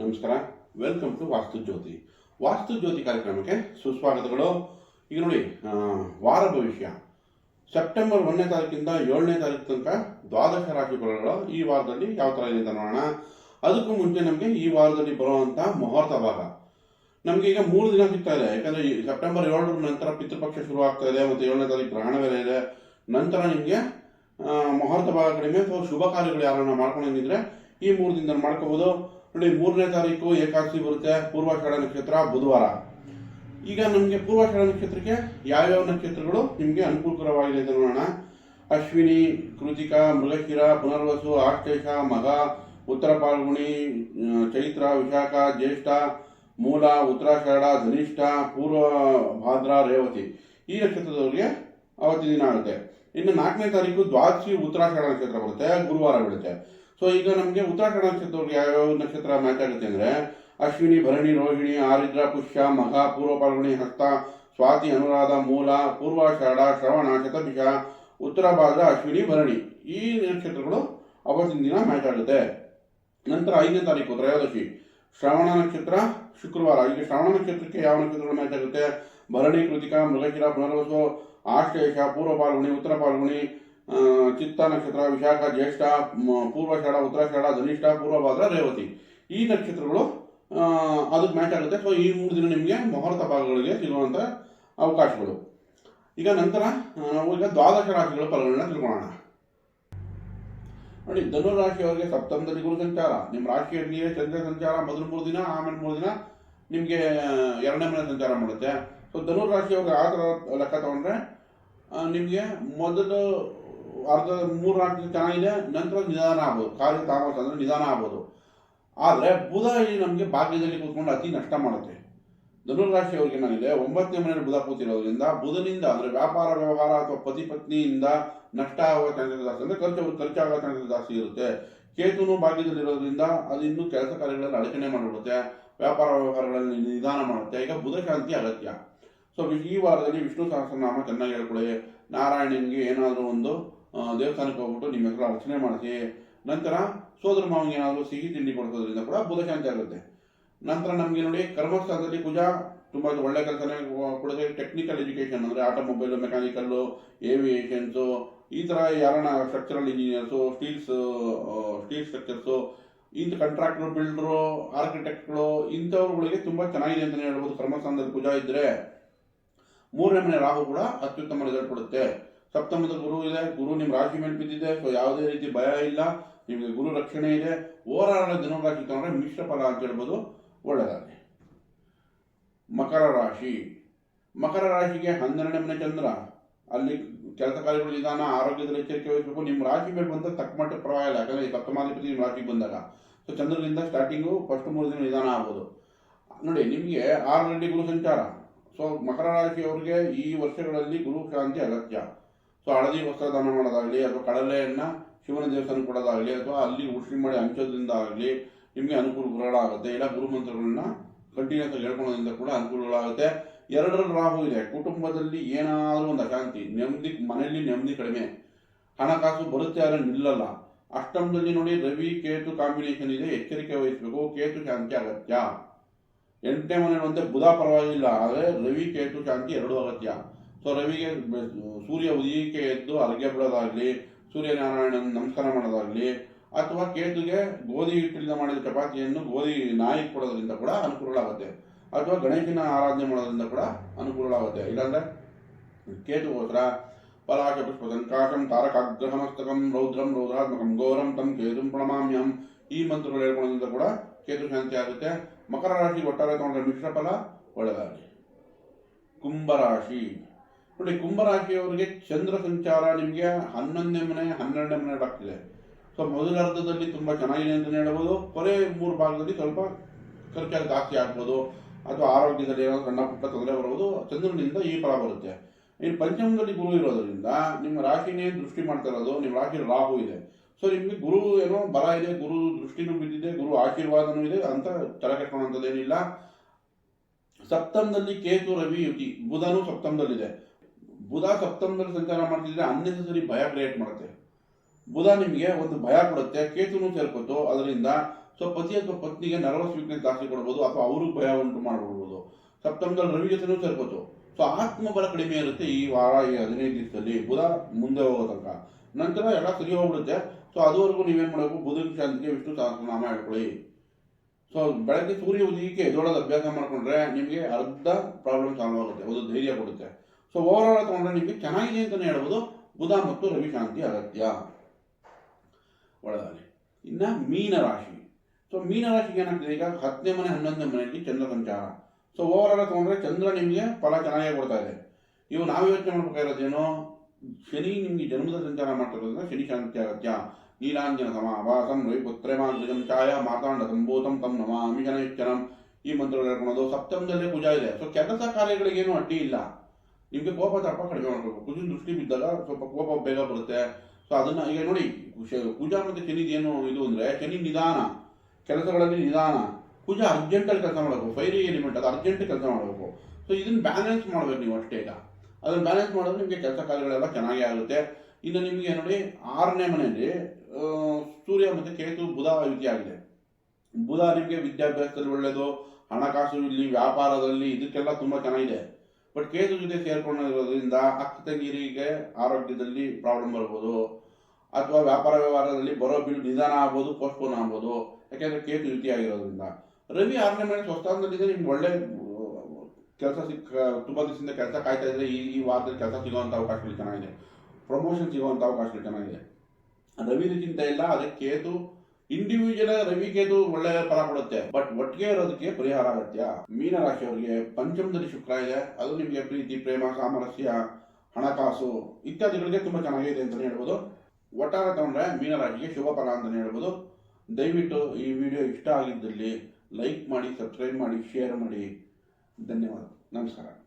ನಮಸ್ಕಾರ. Welcome to ವಾಸ್ತು ಜ್ಯೋತಿ ವಾಸ್ತು ಜ್ಯೋತಿ ಕಾರ್ಯಕ್ರಮಕ್ಕೆ ಸುಸ್ವಾಗತಗಳು. ಈಗ ನೋಡಿ ವಾರ ಭವಿಷ್ಯ. ಸೆಪ್ಟೆಂಬರ್ ಒಂದನೇ ತಾರೀಕಿಂದ ಏಳನೇ ತಾರೀಕು ತನಕ ದ್ವಾದಶ ರಾಶಿ ಫಲಗಳು ಈ ವಾರದಲ್ಲಿ ಯಾವ ಥರ ಇದೆ ಅಂತ ನೋಡೋಣ. ಅದಕ್ಕೂ ಮುಂಚೆ ನಮಗೆ ಈ ವಾರದಲ್ಲಿ ಬರುವಂಥ ಮುಹೂರ್ತ ಭಾಗ. ನಮಗೆ ಈಗ ಮೂರು ದಿನ ಸಿಗ್ತಾ ಇದೆ. ಯಾಕಂದ್ರೆ ಈ ಸೆಪ್ಟೆಂಬರ್ ಏಳರ ನಂತರ ಪಿತೃಪಕ್ಷ ಶುರು ಆಗ್ತಾ ಇದೆ, ಮತ್ತು ಏಳನೇ ತಾರೀಕು ಗ್ರಹಣ ಬೇರೆ ಇದೆ. ನಂತರ ನಿಮಗೆ ಮುಹೂರ್ತ ಭಾಗ ಕಡಿಮೆ ಅಥವಾ ಶುಭ ಕಾರ್ಯಗಳು ಯಾರನ್ನ ಮಾಡ್ಕೊಂಡಿದ್ರೆ ಈ ಮೂರು ದಿನದಲ್ಲಿ ಮಾಡ್ಕೋಬಹುದು. ನೋಡಿ ಮೂರನೇ ತಾರೀಕು ಏಕಾದಶಿ ಬರುತ್ತೆ, ಪೂರ್ವಾಷಾಢ ನಕ್ಷತ್ರ ಬುಧವಾರ. ಈಗ ನಮಗೆ ಪೂರ್ವಾಷಾಢ ನಕ್ಷತ್ರಕ್ಕೆ ಯಾವ್ಯಾವ ನಕ್ಷತ್ರಗಳು ನಿಮಗೆ ಅನುಕೂಲಕರವಾಗಿದೆ ಅಂತ ನೋಡೋಣ. ಅಶ್ವಿನಿ, ಕೃತಿಕ, ಮೃಗಶಿರ ಪುನರ್ವಸು ಆಶ್ಲೇಷ ಮಗ, ಉತ್ತರ ಪಾಲ್ಗುಣಿ ಚೈತ್ರ, ವಿಶಾಖ, ಜ್ಯೇಷ್ಠ, ಮೂಲ, ಉತ್ತರಾಷಾಢ, ಧನಿಷ್ಠ, ಪೂರ್ವ, ಭಾದ್ರ, ರೇವತಿ. ಈ ನಕ್ಷತ್ರದವರಿಗೆ ಅವತ್ತಿನ ದಿನ ಆಗುತ್ತೆ. ಇನ್ನು ನಾಲ್ಕನೇ ತಾರೀಕು ದ್ವಾದಶಿ, ಉತ್ತರಾಷಾಢ ನಕ್ಷತ್ರ ಬರುತ್ತೆ, ಗುರುವಾರ ಬೀಳುತ್ತೆ. ಸೊ ಈಗ ನಮಗೆ ಉತ್ತರಾಖಂಡ ಯಾವ ಯಾವ್ಯಾವ ನಕ್ಷತ್ರ ಮ್ಯಾಚ್ ಆಗುತ್ತೆ ಅಂದರೆ, ಅಶ್ವಿನಿ, ಭರಣಿ, ರೋಹಿಣಿ, ಆರಿದ್ರ, ಪುಷ್ಯ ಮಘ ಪೂರ್ವ ಪಾಲ್ಗುಣಿ ಹಸ್ತ, ಸ್ವಾತಿ, ಅನುರಾಧ, ಮೂಲ, ಪೂರ್ವಾಷಾಢ, ಶ್ರವಣ, ಶತಭಿಷ, ಉತ್ತರ ಭಾದ್ರ, ಅಶ್ವಿನಿ, ಭರಣಿ ಈ ನಕ್ಷತ್ರಗಳು ಅವತ್ತಿನ ದಿನ ಮ್ಯಾಚ್ ಆಗುತ್ತೆ ನಂತರ ಐದನೇ ತಾರೀಕು, ತ್ರಯೋದಶಿ, ಶ್ರವಣ ನಕ್ಷತ್ರ ಶುಕ್ರವಾರ. ಈಗ ಶ್ರವಣ ನಕ್ಷತ್ರಕ್ಕೆ ಯಾವ ನಕ್ಷತ್ರಗಳು ಮ್ಯಾಚ್ ಆಗುತ್ತೆ ಭರಣಿ, ಕೃತಿಕಾ, ಮೃಗಶಿರ, ಪುನರ್ವಸು, ಆಶ್ಲೇಷ ಪೂರ್ವ ಪಾಲ್ಗುಣಿ ಉತ್ತರ ಪಾಲ್ಗುಣಿ ಚಿತ್ತ ನಕ್ಷತ್ರ, ವಿಶಾಖ, ಜ್ಯೇಷ್ಠ ಉತ್ತರ ಉತ್ತರಾಷಾಢ ಧನಿಷ್ಠ, ಪೂರ್ವಭಾದ್ರ, ರೇವತಿ. ಈ ನಕ್ಷತ್ರಗಳು ಅದಕ್ಕೆ ಮ್ಯಾಚ್ ಆಗುತ್ತೆ. ಸೊ ಈ ಮೂರು ದಿನ ನಿಮಗೆ ಮುಹೂರ್ತ ಭಾಗಗಳಿಗೆ ಸಿಗುವಂಥ ಅವಕಾಶಗಳು. ಈಗ ನಂತರ ನಾವು ಈಗ ದ್ವಾದಶ ರಾಶಿಗಳ ಫಲಗಳನ್ನ ತಿಳ್ಕೊಳ್ಳೋಣ. ನೋಡಿ ಧನು ರಾಶಿಯವರಿಗೆ ಸಪ್ತಮದಲ್ಲಿ ಗುರು ಸಂಚಾರ. ನಿಮ್ಮ ರಾಶಿಯಲ್ಲಿಯೇ ಚಂದ್ರ ಸಂಚಾರ ಮೊದಲು ಮೂರು ದಿನ, ಆಮೇಲೆ ಮೂರು ದಿನ ನಿಮಗೆ, ಎರಡನೇ ಮನೆ ಸಂಚಾರ ಮಾಡುತ್ತೆ. ಸೊ ಧನು ರಾಶಿಯವ್ರಿಗೆ ಆ ಥರ ಲೆಕ್ಕ ತಗೊಂಡ್ರೆ ನಿಮಗೆ ಮೊದಲು ಅರ್ಧ ಮೂರು ನಾಲ್ಕು ಚೆನ್ನಾಗಿದೆ, ನಂತರ ನಿಧಾನ ಆಗ್ಬೋದು. ಕಾರ್ಯ ತಾಮಸ ಅಂದರೆ ನಿಧಾನ ಆಗ್ಬೋದು. ಆದರೆ ಬುಧ ಇಲ್ಲಿ ನಮಗೆ ಭಾಗ್ಯದಲ್ಲಿ ಕೂತ್ಕೊಂಡು ಅತಿ ನಷ್ಟ ಮಾಡುತ್ತೆ. ಧನುರಾಶಿಯವ್ರಿಗೆ ಏನಾಗಿದೆ, ಒಂಬತ್ತನೇ ಮನೆಯಲ್ಲಿ ಬುಧ ಕೂತಿರೋದ್ರಿಂದ ಬುಧನಿಂದ ಅಂದರೆ ವ್ಯಾಪಾರ, ವ್ಯವಹಾರ ಅಥವಾ ಪತಿ ಪತ್ನಿಯಿಂದ ನಷ್ಟ ಆಗುವ ಚಾನ್ಸಸ್ ಜಾಸ್ತಿ ಅಂದರೆ ಖರ್ಚು ಖರ್ಚಾಗುವ ಚಾನ್ಸಸ್ ಜಾಸ್ತಿ ಇರುತ್ತೆ. ಕೇತುನು ಭಾಗ್ಯದಲ್ಲಿರೋದ್ರಿಂದ ಅದು ಇನ್ನೂ ಕೆಲಸ ಕಾರ್ಯಗಳಲ್ಲಿ ಅಡಚಣೆ ಮಾಡಿಬಿಡುತ್ತೆ. ವ್ಯಾಪಾರ, ವ್ಯವಹಾರಗಳಲ್ಲಿ ನಿಧಾನ ಮಾಡುತ್ತೆ. ಈಗ ಬುಧ ಶಾಂತಿ ಅಗತ್ಯ. ಸೊ ಈ ವಾರದಲ್ಲಿ ವಿಷ್ಣು ಸಹಸ್ರನಾಮ ಚೆನ್ನಾಗಿ ಹೇಳ್ಕೊಳ್ಳಿ ನಾರಾಯಣನಿಗೆ ಏನಾದರೂ ಒಂದು ದೇವಸ್ಥಾನಕ್ಕೆ ಹೋಗ್ಬಿಟ್ಟು ನಿಮ್ಮ ಹೆಸರು ಅರ್ಚನೆ ಮಾಡಿಸಿ, ನಂತರ ಸೋದರ ಮಾವನಿಗೆ ಏನಾದರೂ ಸಿಹಿ ತಿಂಡಿ ಕೊಡಿಸೋದ್ರಿಂದ ಕೂಡ ಭೂದ ಶಾಂತಿ ಆಗುತ್ತೆ. ನಂತರ ನಮಗೆ ನೋಡಿ ಕರ್ಮಸ್ಥಾನದಲ್ಲಿ ಪೂಜಾ ತುಂಬ ಒಳ್ಳೆ ಕೆಲಸನೇ ಕೊಡುತ್ತೆ ಟೆಕ್ನಿಕಲ್ ಎಜುಕೇಷನ್ ಅಂದರೆ ಆಟೋಮೊಬೈಲು ಮೆಕ್ಯಾನಿಕಲ್ಲು ಏವಿಯೇಷನ್ಸು ಈ ಥರ ಯಾರನ್ನ structural engineers steels steel structures ಇಂಥ ಕಾಂಟ್ರಾಕ್ಟ್ರು ಬಿಲ್ಡ್ರು ಆರ್ಕಿಟೆಕ್ಟ್ಗಳು ಇಂಥವ್ರುಗಳಿಗೆ ತುಂಬ ಚೆನ್ನಾಗಿದೆ ಅಂತಲೇ ಹೇಳ್ಬೋದು. ಕರ್ಮಸ್ಥಾನದಲ್ಲಿ ಪೂಜಾ ಇದ್ದರೆ ಮೂರನೇ ಮನೆ ರಾಹು ಕೂಡ ಅತ್ಯುತ್ತಮ ರಿಸಲ್ಟ್ ಕೊಡುತ್ತೆ. ಸಪ್ತಮದ ಗುರು ಇದೆ, ಗುರು ನಿಮ್ಮ ರಾಶಿ ಮೇಲೆ ಬಿದ್ದಿದೆ ಸೊ ಯಾವುದೇ ರೀತಿ ಭಯ ಇಲ್ಲ, ನಿಮಗೆ ಗುರು ರಕ್ಷಣೆ ಇದೆ. ಓವರಾಲ್ ದಿನರಾಶಿ ತಗೊಂಡ್ರೆ ಮಿಶ್ರ ಫಲ ಅಂತ ಹೇಳ್ಬೋದು ಒಳ್ಳೆಯದಾಗಲಿ ಮಕರ ರಾಶಿ. ಮಕರ ರಾಶಿಗೆ ಹನ್ನೆರಡನೇ ಮನೆ ಚಂದ್ರ. ಅಲ್ಲಿ ಕೆಲಸ ಕಾರ್ಯಗಳು ನಿಧಾನ, ಆರೋಗ್ಯದಲ್ಲಿ ಎಚ್ಚರಿಕೆ ವಹಿಸಬೇಕು. ನಿಮ್ಮ ರಾಶಿ ಮೇಲೆ ಬಂದಾಗ ತಕ್ಕ ಮಟ್ಟ ಇಲ್ಲ ಯಾಕಂದ್ರೆ ಸಪ್ತಮಾಧಿಪತಿ ನಿಮ್ಮ ರಾಶಿಗೆ ಬಂದಾಗ. ಸೊ ಚಂದ್ರನಿಂದ ಸ್ಟಾರ್ಟಿಂಗು ಫಸ್ಟ್ ಮೂರು ದಿನ ನಿಧಾನ ಆಗ್ಬೋದು. ನೋಡಿ, ನಿಮಗೆ ಆರರಲ್ಲಿ ಗುರು ಸಂಚಾರ. ಸೊ ಮಕರ ರಾಶಿಯವರಿಗೆ ಈ ವರ್ಷಗಳಲ್ಲಿ ಗುರು ಕ್ರಾಂತಿ ಅಗತ್ಯ. ಸೊ ಹಳದಿ ವಸ್ತ್ರ ದಾನ ಮಾಡೋದಾಗಲಿ ಅಥವಾ ಕಡಲೆಯನ್ನು ಶಿವನ ದೇವಸ್ಥಾನ ಕೊಡೋದಾಗಲಿ ಅಥವಾ ಅಲ್ಲಿ ಉಷ್ಣಿ ಮಾಡಿ ಹಂಚೋದ್ರಿಂದ ಆಗಲಿ ನಿಮಗೆ ಅನುಕೂಲಗಳಾಗುತ್ತೆ. ಇಲ್ಲ ಗುರು ಮಂತ್ರಗಳನ್ನ ಕಂಟಿನ್ಯೂಸ್ ಆಗಿ ಹೇಳ್ಕೊಳ್ಳೋದ್ರಿಂದ ಕೂಡ ಅನುಕೂಲಗಳಾಗುತ್ತೆ. ಎರಡರಲ್ಲಿ ರಾಹು ಇದೆ. ಕುಟುಂಬದಲ್ಲಿ ಏನಾದರೂ ಒಂದು ಅಶಾಂತಿ, ನೆಮ್ಮದಿ, ಮನೆಯಲ್ಲಿ ನೆಮ್ಮದಿ ಕಡಿಮೆ. ಹಣಕಾಸು ಬರುತ್ತೆ ಆದರೆ ನಿಲ್ಲಲ್ಲ. ಅಷ್ಟಮದಲ್ಲಿ ನೋಡಿ ರವಿ ಕೇತು ಕಾಂಬಿನೇಷನ್ ಇದೆ. ಎಚ್ಚರಿಕೆ ವಹಿಸಬೇಕು. ಕೇತು ಶಾಂತಿ ಅಗತ್ಯ. ಎಂಟನೇ ಮನೆ ಬುಧ ಪರವಾಗಿಲ್ಲ. ಆದರೆ ರವಿ ಕೇತು ಶಾಂತಿ ಎರಡೂ ಅಗತ್ಯ. ಸೊ ರವಿಗೆ ಸೂರ್ಯ ಉದಯಕ್ಕೆ ಎದ್ದು ಅರ್ಘ್ಯ ಬಿಡೋದಾಗಲಿ, ಸೂರ್ಯನಾರಾಯಣನ ನಮಸ್ಕಾರ ಮಾಡೋದಾಗಲಿ, ಅಥವಾ ಕೇತುಗೆ ಗೋಧಿ ಹಿಟ್ಟಿನಿಂದ ಮಾಡಿದ ಚಪಾತಿಯನ್ನು ಗೋಧಿ ನಾಯಿಗೆ ಕೊಡೋದ್ರಿಂದ ಕೂಡ ಅನುಕೂಲಗಳಾಗುತ್ತೆ. ಅಥವಾ ಗಣೇಶನ ಆರಾಧನೆ ಮಾಡೋದ್ರಿಂದ ಕೂಡ ಅನುಕೂಲಗಳಾಗುತ್ತೆ. ಇಲ್ಲಾಂದ್ರೆ ಕೇತುಗೋಸ್ಕರ ಪಲಾಶ ಸಂಕಾಶಂ ತಾರಕಾಗ್ರಹಮಸ್ತಕಂ ರೌದ್ರಂ ರೌದ್ರಾತ್ಮಕಂ ಘೋರಂ ತಂ ಕೇತುಂ ಪ್ರಣಮಾಮ್ಯಂ ಈ ಮಂತ್ರಗಳು ಹೇಳ್ಕೊಳ್ಳೋದ್ರಿಂದ ಕೂಡ ಕೇತು ಶಾಂತಿ ಆಗುತ್ತೆ. ಮಕರ ರಾಶಿ ಒಟ್ಟಾರೆ ತಗೊಂಡ್ರೆ ಮಿಶ್ರ ಫಲ ಒಳ್ಳೆಯದಾಗಲಿ ಕುಂಭರಾಶಿ ನೋಡಿ, ಕುಂಭರಾಶಿಯವರಿಗೆ ಚಂದ್ರ ಸಂಚಾರ ನಿಮಗೆ ಹನ್ನೊಂದನೇ ಮನೆ, ಹನ್ನೆರಡನೇ ಮನೆ ಆಗ್ತಿದೆ ಸೊ, ಮೊದಲ ಅರ್ಧದಲ್ಲಿ ತುಂಬ ಚೆನ್ನಾಗಿದೆ ಅಂತಲೇ ಹೇಳ್ಬೋದು. ಕೊನೆ ಮೂರು ಭಾಗದಲ್ಲಿ ಸ್ವಲ್ಪ ಖರ್ಚಾಗಿ ಜಾಸ್ತಿ ಆಗ್ಬೋದು. ಅಥವಾ ಆರೋಗ್ಯದಲ್ಲಿ ಏನಾದರೂ ಸಣ್ಣ ಪುಟ್ಟ ತೊಂದರೆ ಬರ್ಬೋದು. ಚಂದ್ರನಿಂದ ಈ ಫಲ ಬರುತ್ತೆ. ಇನ್ನು ಪಂಚಮದಲ್ಲಿ ಗುರು ಇರೋದ್ರಿಂದ ನಿಮ್ಮ ರಾಶಿನೇ ದೃಷ್ಟಿ ಮಾಡ್ತಾ ಇರೋದು. ನಿಮ್ಮ ರಾಶಿ ರಾಹು ಇದೆ. ಸೊ, ನಿಮಗೆ ಗುರು ಏನೋ ಬಲ ಇದೆ, ಗುರು ದೃಷ್ಟಿನೂ ಬಿದ್ದಿದೆ, ಗುರು ಆಶೀರ್ವಾದನೂ ಇದೆ ಅಂತ ತಲೆ ಕೆಟ್ಕೊಳ್ಳೋಂಥದ್ದೇನಿಲ್ಲ ಸಪ್ತಮದಲ್ಲಿ ಕೇತು, ರವಿ, ಯುತಿ. ಬುಧನು ಸಪ್ತಮದಲ್ಲಿದೆ. ಬುಧ ಸಪ್ತಮದಲ್ಲಿ ಸಂಚಾರ ಮಾಡ್ತಿದ್ರೆ ಅನ್ನೆಸರಿ ಭಯ ಕ್ರಿಯೇಟ್ ಮಾಡುತ್ತೆ. ಬುಧ ನಿಮಗೆ ಒಂದು ಭಯ ಕೊಡುತ್ತೆ, ಕೇತುನು ಸೇರ್ಕೊತು ಅದರಿಂದ ಸೊ ಪತಿ ಅಥವಾ ಪತ್ನಿಗೆ ನರ್ವಸ್ ವೀಕ್ನೆಸ್ ಜಾಸ್ತಿ ಕೊಡ್ಬೋದು ಅಥವಾ ಅವರು ಭಯ ಉಂಟು ಮಾಡಿಬಿಡ್ಬೋದು ಸಪ್ತಮದಲ್ಲಿ ರವಿ ಜೊತೆನೂ ಸೇರ್ಕೊತು ಸೊ ಆತ್ಮಬಲ ಕಡಿಮೆ ಇರುತ್ತೆ ಈ ವಾರ, ಈ ಹದಿನೈದು ದಿವಸದಲ್ಲಿ ಬುಧ ಮುಂದೆ ಹೋಗೋ ತನಕ. ನಂತರ ಎಲ್ಲ ಸರಿ ಹೋಗ್ಬಿಡುತ್ತೆ. ಸೊ ಅದುವರೆಗೂ ನೀವೇನು ಮಾಡಬೇಕು? ಬುಧನ ಶಾಂತಿಗೆ ವಿಷ್ಣು ಸಹಸ್ರನಾಮ ಹೇಳ್ಕೊಳ್ಳಿ. ಸೊ ಬೆಳಗ್ಗೆ ಸೂರ್ಯ ಉದಯಕ್ಕೆ ಎದೋಳದ ಅಭ್ಯಾಸ ಮಾಡ್ಕೊಂಡ್ರೆ ನಿಮಗೆ ಅರ್ಧ ಪ್ರಾಬ್ಲಮ್ ಸಾಲ್ವ್ ಆಗುತ್ತೆ. ಒಂದು ಧೈರ್ಯ ಕೊಡುತ್ತೆ. ಸೊ ಓವರ್ ಆಲ್ ತಗೊಂಡ್ರೆ ನಿಮಗೆ ಚೆನ್ನಾಗಿದೆ ಅಂತಲೇ ಹೇಳ್ಬೋದು. ಬುಧ ಮತ್ತು ರವಿ ಶಾಂತಿ ಅಗತ್ಯ. ಒಳಗಡೆ ಇನ್ನು ಮೀನ ರಾಶಿ. ಸೊ ಮೀನ ರಾಶಿಗೆ ಏನಾಗ್ತದೆ? ಈಗ ಹತ್ತನೇ ಮನೆ, ಹನ್ನೊಂದನೇ ಮನೆಯಲ್ಲಿ ಚಂದ್ರ ಸಂಚಾರ. ಸೊ ಓವರ್ ಆಲ್ ತಗೊಂಡ್ರೆ ಚಂದ್ರ ನಿಮಗೆ ಫಲ ಚೆನ್ನಾಗಿ ಕೊಡ್ತಾ ಇದೆ. ಇವು ನಾವು ಯೋಚನೆ ಮಾಡ್ಬೇಕಾಗಿರೋದೇನು? ಶನಿ ನಿಮಗೆ ಜನ್ಮದ ಸಂಚಾರ ಮಾಡ್ತಿರೋದ್ರಿಂದ ಶನಿ ಶಾಂತಿ ಅಗತ್ಯ. ನೀಲಾಂಜನ ಸಮಾವಾಸಂ, ರವಿ ಪುತ್ರೇಮಾಂಜಂ ಛಾಯ ಮಾತಾಂಡ ಸಂಭೂತಂ, ತಂ ನಮಾಮಿ ಜನೈಶ್ಚರಂ ಈ ಮಂತ್ರಗಳು ಹೇಳ್ಕೊಳೋದು ಸಪ್ತಮದಲ್ಲೇ ಪೂಜಾ ಇದೆ. ಸೊ ಕೆಲಸ ಕಾರ್ಯಗಳಿಗೇನು ಅಡ್ಡಿ ಇಲ್ಲ. ನಿಮಗೆ ಕೋಪ ತಪ್ಪ ಕಡಿಮೆ ಮಾಡಬೇಕು. ಕುಜಿನ ದೃಷ್ಟಿ ಬಿದ್ದಾಗ ಸ್ವಲ್ಪ ಕೋಪ ಬೇಗ ಬರುತ್ತೆ. ಸೊ ಅದನ್ನ ಈಗ ನೋಡಿ, ಪೂಜಾ ಮತ್ತೆ ಶನಿದು ಏನು ಇದು ಅಂದ್ರೆ, ಶನಿ ನಿಧಾನ, ಕೆಲಸಗಳಲ್ಲಿ ನಿಧಾನ. ಪೂಜಾ ಅರ್ಜೆಂಟಲ್ಲಿ ಕೆಲಸ ಮಾಡಬೇಕು. ಫೈರಿ ಎಲಿಮೆಂಟ್ ಅದು ಅರ್ಜೆಂಟ್ ಕೆಲಸ ಮಾಡಬೇಕು. ಸೊ ಇದನ್ನ ಬ್ಯಾಲೆನ್ಸ್ ಮಾಡಬೇಕು ನೀವು ಅಷ್ಟೇ ಈಗ. ಅದನ್ನ ಬ್ಯಾಲೆನ್ಸ್ ಮಾಡಿದ್ರೆ ನಿಮಗೆ ಕೆಲಸ ಕಾರ್ಯಗಳೆಲ್ಲ ಚೆನ್ನಾಗೇ ಆಗುತ್ತೆ. ಇನ್ನು ನಿಮಗೆ ನೋಡಿ, ಆರನೇ ಮನೆಯಲ್ಲಿ ಸೂರ್ಯ ಮತ್ತು ಕೇತು ಬುಧ ಆಗಿದೆ. ಬುಧ ನಿಮಗೆ ವಿದ್ಯಾಭ್ಯಾಸದಲ್ಲಿ ಒಳ್ಳೆಯದು ಹಣಕಾಸು, ಇಲ್ಲಿ ವ್ಯಾಪಾರದಲ್ಲಿ ಇದಕ್ಕೆಲ್ಲ ತುಂಬ ಚೆನ್ನಾಗಿದೆ. ಬಟ್ ಕೇತು ಜೊತೆ ಸೇರ್ಕೊಂಡಿರೋದ್ರಿಂದ ಅಕ್ಕ ತಂಗಿರಿಗೆ ಆರೋಗ್ಯದಲ್ಲಿ ಪ್ರಾಬ್ಲಮ್ ಬರ್ಬೋದು. ಅಥವಾ ವ್ಯಾಪಾರ ವ್ಯವಹಾರದಲ್ಲಿ ಬರೋ ಬಿಲ್ ನಿಧಾನ ಆಗ್ಬೋದು ಪೋಸ್ಟ್ಪೋನ್ ಆಗ್ಬೋದು. ಯಾಕೆಂದ್ರೆ ಕೇತು ಜೊತೆ ಆಗಿರೋದ್ರಿಂದ. ರವಿ ಆರನೇ ಮನೆ ಸ್ವಸ್ಥಾನದಲ್ಲಿದ್ದರೆ ನಿಮ್ಗೆ ಒಳ್ಳೆ, ಕೆಲಸ ಸಿಕ್ಕ, ತುಂಬ ದಿವಸದಿಂದ ಕೆಲಸ ಕಾಯ್ತಾ ಇದ್ರೆ ಈ ಈ ವಾರದಲ್ಲಿ ಕೆಲಸ ಸಿಗುವಂಥ ಅವಕಾಶಗಳು ಚೆನ್ನಾಗಿದೆ. ಪ್ರಮೋಷನ್ ಸಿಗುವಂಥ ಅವಕಾಶಗಳು ಚೆನ್ನಾಗಿದೆ. ರವಿದು ಚಿಂತೆ ಇಲ್ಲ ಅದಕ್ಕೆ ಕೇತು ಇಂಡಿವಿಜುವಲ್ ಆಗಿ ರವಿಗೆದು ಒಳ್ಳೆ ಫಲ ಕೊಡುತ್ತೆ. ಬಟ್ ಒಟ್ಟಿಗೆ ಇರೋದಕ್ಕೆ ಪರಿಹಾರ ಅಗತ್ಯ. ಮೀನ ರಾಶಿಯವರಿಗೆ ಪಂಚಮದಲ್ಲಿ ಶುಕ್ರ ಇದೆ. ಅದು ನಿಮಗೆ ಪ್ರೀತಿ, ಪ್ರೇಮ, ಸಾಮರಸ್ಯ, ಹಣಕಾಸು ಇತ್ಯಾದಿಗಳಿಗೆ ತುಂಬಾ ಚೆನ್ನಾಗಿದೆ ಅಂತಲೇ ಹೇಳ್ಬೋದು. ಒಟ್ಟಾರೆ ತಗೊಂಡ್ರೆ ಮೀನ ರಾಶಿಗೆ ಶುಭ ಫಲ ಅಂತಲೇ ಹೇಳ್ಬೋದು. ದಯವಿಟ್ಟು ಈ ವಿಡಿಯೋ ಇಷ್ಟ ಆಗಿದ್ದಲ್ಲಿ ಲೈಕ್ ಮಾಡಿ, ಸಬ್ಸ್ಕ್ರೈಬ್ ಮಾಡಿ, ಶೇರ್ ಮಾಡಿ. ಧನ್ಯವಾದ. ನಮಸ್ಕಾರ.